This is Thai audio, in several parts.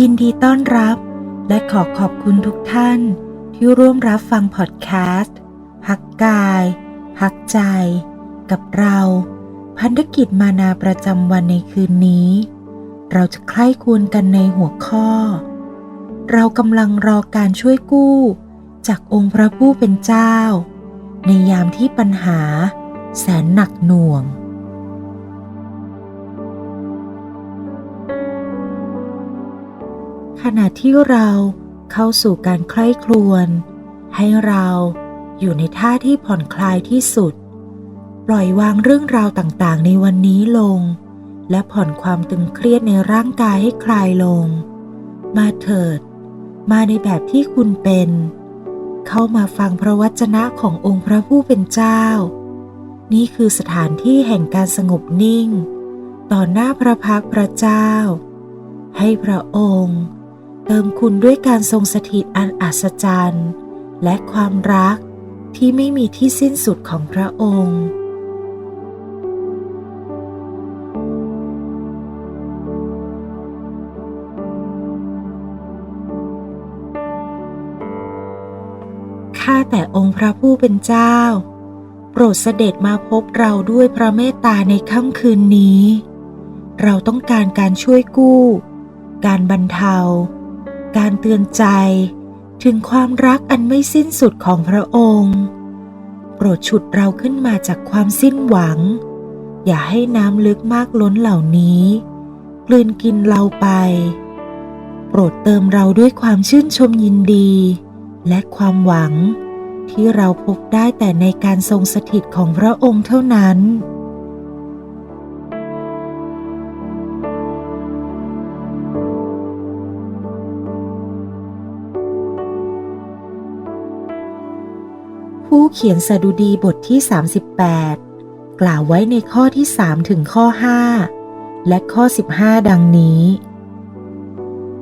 ยินดีต้อนรับ และขอขอบคุณทุกท่าน ที่ร่วมรับฟังพอดแคสต์ พักกาย พักใจ กับเรา พันธกิจมานาประจำวันในคืนนี้ เราจะใคร่ควรกันในหัวข้อ เรากำลังรอการช่วยกู้ จากองค์พระผู้เป็นเจ้า ในยามที่ปัญหา แสนหนักหน่วง ขณะที่เราเข้าสู่การใคร่ครวญให้เราอยู่ในท่าที่ผ่อนคลายที่สุด ปล่อยวางเรื่องราวต่างๆ ในวันนี้ลง และผ่อนความตึงเครียดในร่างกายให้คลายลง มาเถิด มาในแบบที่คุณเป็น เข้ามาฟังพระวจนะขององค์พระผู้เป็นเจ้า นี่คือสถานที่แห่งการสงบนิ่ง ต่อหน้าพระพักพระเจ้า ให้พระองค์ เติมคุณด้วยการทรงสถิตอันอัศจรรย์ และความรักที่ไม่มีที่สิ้นสุดของพระองค์ ข้าแต่องค์พระผู้เป็นเจ้า โปรดเสด็จมาพบเราด้วยพระเมตตาในค่ำคืนนี้ เราต้องการการช่วยกู้ การบรรเทา การเตือนใจถึงความรักอันไม่สิ้นสุดของพระองค์ โปรดฉุดเราขึ้นมาจากความสิ้นหวัง อย่าให้น้ำลึกมากล้นเหล่านี้กลืนกินเราไป โปรดเติมเราด้วยความชื่นชมยินดี และความหวังที่เราพบได้แต่ในการทรงสถิตของพระองค์เท่านั้น ผู้เขียนสดุดีบทที่ 38 กล่าวไว้ในข้อที่ 3 ถึงข้อ 5 และข้อ 15 ดังนี้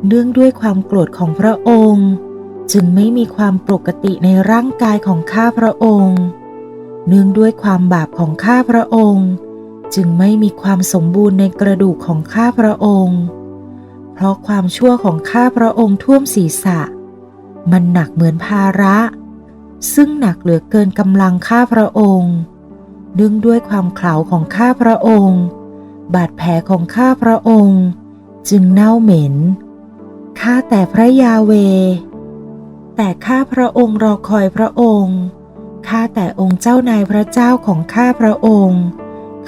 เนื่องด้วยความโกรธของพระองค์ จึงไม่มีความปกติในร่างกายของข้าพระองค์ เนื่องด้วยความบาปของข้าพระองค์ จึงไม่มีความสมบูรณ์ในกระดูกของข้าพระองค์เพราะความชั่วของข้าพระองค์ท่วมศีรษะ มันหนักเหมือนภาระ ซึ่งหนักเหลือเกินกำลังข้าพระองค์เนื่องด้วยความเขลาของข้าพระองค์ บาดแผลของข้าพระองค์ จึงเน่าเหม็น ข้าแต่พระยาเว แต่ข้าพระองค์รอคอยพระองค์ ข้าแต่องค์เจ้านายพระเจ้าของข้าพระองค์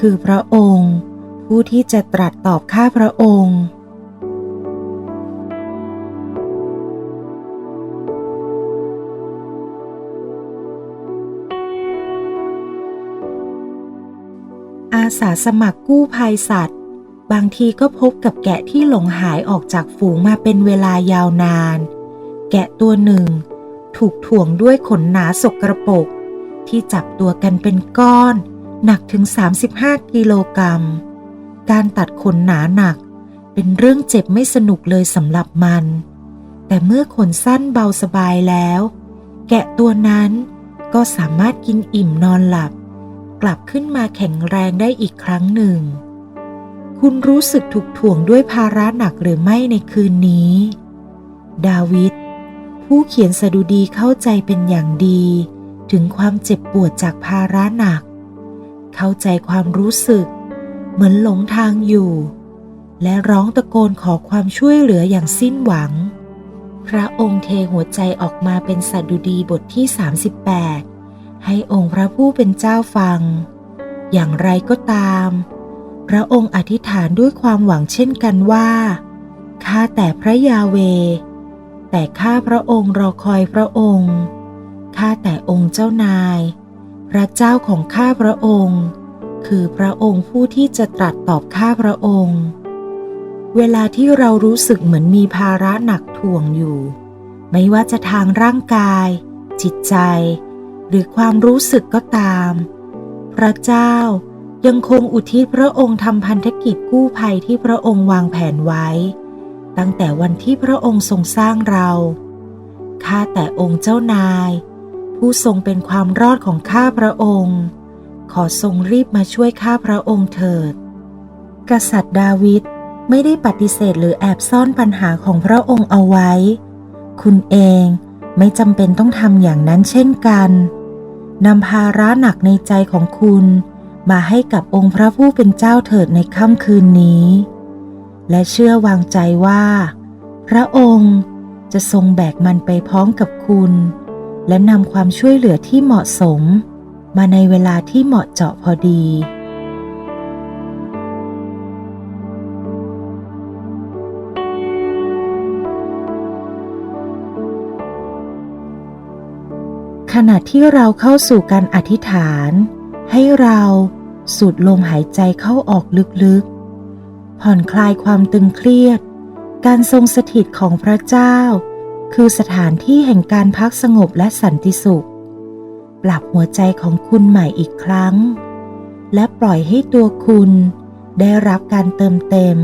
คือพระองค์ ผู้ที่จะตรัสตอบข้าพระองค์ อาสาสมัครกู้ภัยสัตว์ บางทีก็พบกับแกะที่หลงหายออกจากฝูงมาเป็นเวลายาวนาน แกะตัวหนึ่ง ถูกถ่วงด้วยขนหนาสกรปรกที่จับตัวกันเป็นก้อน หนักถึง 35 กิโลกรัม การตัดขนหนาหนัก เป็นเรื่องเจ็บไม่สนุกเลยสำหรับมัน แต่เมื่อขนสั้นเบาสบายแล้ว แกะตัวนั้นก็สามารถกินอิ่มนอนหลับ กลับขึ้นมาแข็งแรงได้อีกครั้งหนึ่ง คุณรู้สึกถูกถ่วงด้วยภาระหนักหรือไม่ในคืนนี้ ดาวิดผู้เขียนสดุดีเข้าใจเป็นอย่างดี ถึงความเจ็บปวดจากภาระหนัก เข้าใจความรู้สึก เหมือนหลงทางอยู่ และร้องตะโกนขอความช่วยเหลืออย่างสิ้นหวัง พระองค์เทหัวใจออกมาเป็นสดุดีบทที่ 38 ให้องค์พระผู้เป็นเจ้าฟัง อย่างไรก็ตาม พระองค์อธิษฐานด้วยความหวังเช่นกันว่า ข้าแต่พระยาเว แต่ข้าพระองค์รอคอยพระองค์ ข้าแต่องค์เจ้านาย พระเจ้าของข้าพระองค์ คือพระองค์ผู้ที่จะตรัสตอบข้าพระองค์ เวลาที่เรารู้สึกเหมือนมีภาระหนักถ่วงอยู่ ไม่ว่าจะทางร่างกาย จิตใจ หรือความรู้สึกก็ตาม พระเจ้ายังคงอุทิศพระองค์ทำพันธกิจกู้ภัยที่พระองค์วางแผนไว้ ตั้งแต่วันที่พระองค์ทรงสร้างเรา ข้าแต่องค์เจ้านาย ผู้ทรงเป็นความรอดของข้าพระองค์ ขอทรงรีบมาช่วยข้าพระองค์เถิด กษัตริย์ดาวิดไม่ได้ปฏิเสธหรือแอบซ่อนปัญหาของพระองค์เอาไว้ คุณเองไม่จำเป็นต้องทำอย่างนั้นเช่นกัน นำภาระหนักในใจของคุณ มาให้กับองค์พระผู้เป็นเจ้าเถิดในค่ำคืนนี้ และเชื่อวางใจว่า พระองค์จะทรงแบกมันไปพร้อมกับคุณ และนำความช่วยเหลือที่เหมาะสม มาในเวลาที่เหมาะเจาะพอดี ณะที่เราเข้าสู่การอธิษฐาน ให้เราสูดลมหายใจเข้าออกลึกๆ ผ่อนคลายความตึงเครียด การทรงสถิตของพระเจ้า คือสถานที่แห่งการพักสงบและสันติสุข ปรับหัวใจของคุณใหม่อีกครั้ง และปล่อยให้ตัวคุณได้รับการเติมเต็ม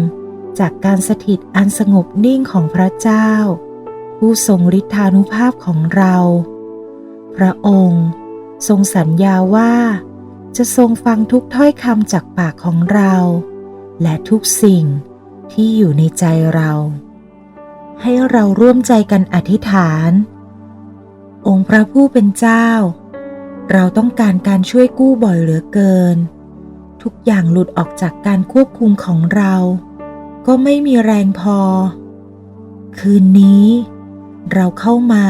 จากการสถิตอันสงบนิ่งของพระเจ้า ผู้ทรงฤทธานุภาพของเรา พระองค์ ทรงสัญญาว่า จะทรงฟังทุกถ้อยคำจากปากของเรา และทุกสิ่งที่อยู่ในใจเรา ให้เราร่วมใจกันอธิษฐาน องค์พระผู้เป็นเจ้า เราต้องการการช่วยกู้บ่อยเหลือเกิน ทุกอย่างหลุดออกจากการควบคุมของเรา ก็ไม่มีแรงพอ คืนนี้ เราเข้ามา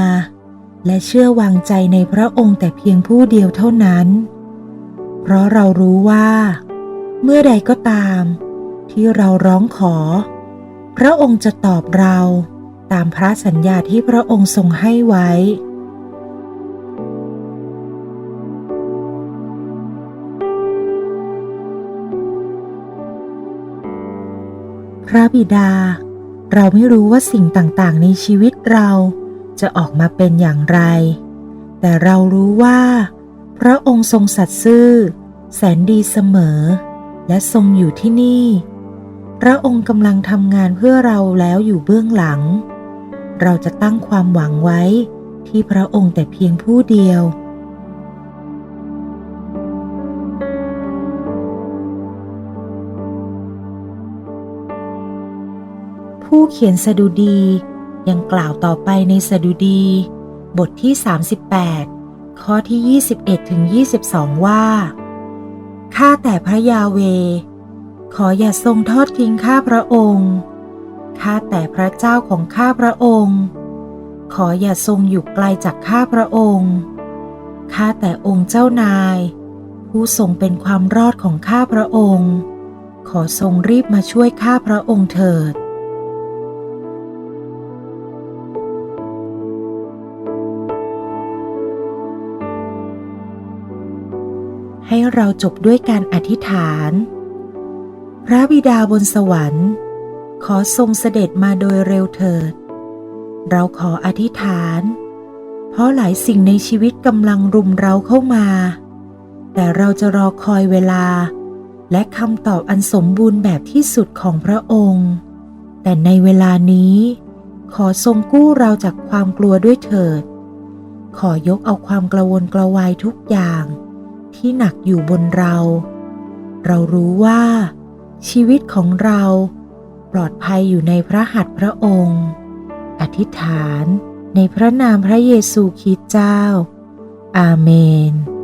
และเชื่อวางใจในพระองค์แต่เพียงผู้เดียวเท่านั้น เพราะเรารู้ว่า เมื่อใดก็ตาม ที่เราร้องขอ พระองค์จะตอบเราตามพระสัญญาที่พระองค์ทรงให้ไว้ พระบิดา เราไม่รู้ว่าสิ่งต่างๆ ในชีวิตเรา จะออกมาเป็นอย่างไร แต่เรารู้ว่า พระองค์ทรงสัตย์ซื่อ แสนดีเสมอ และทรงอยู่ที่นี่ พระองค์กำลังทำงานเพื่อเราแล้วอยู่เบื้องหลัง เราจะตั้งความหวังไว้ที่พระองค์แต่เพียงผู้เดียวผู้เขียนสดุดี ยังกล่าวต่อไปในสดุดี บทที่ 38 ข้อที่ 21ถึง22 ว่า ข้าแต่พระยาเว ขออย่าทรงทอดทิ้งข้าพระองค์ ข้าแต่พระเจ้าของข้าพระองค์ ขออย่าทรงอยู่ไกลจากข้าพระองค์ ข้าแต่องค์เจ้านาย ผู้ทรงเป็นความรอดของข้าพระองค์ ขอทรงรีบมาช่วยข้าพระองค์เถิด ให้เราจบด้วยการอธิษฐาน พระบิดาบนสวรรค์ ขอทรงเสด็จมาโดยเร็วเถิด เราขออธิษฐาน เพราะหลายสิ่งในชีวิตกำลังรุมเราเข้ามา แต่เราจะรอคอยเวลา และคำตอบอันสมบูรณ์แบบที่สุดของพระองค์ แต่ในเวลานี้ ขอทรงกู้เราจากความกลัวด้วยเถิด ขอยกเอาความกระวนกระวายทุกอย่าง ที่หนักอยู่บนเรา เรารู้ว่า ชีวิตของเราปลอดภัยอยู่ในพระหัตถ์พระองค์ อธิษฐานในพระนามพระเยซูคริสต์เจ้า อาเมน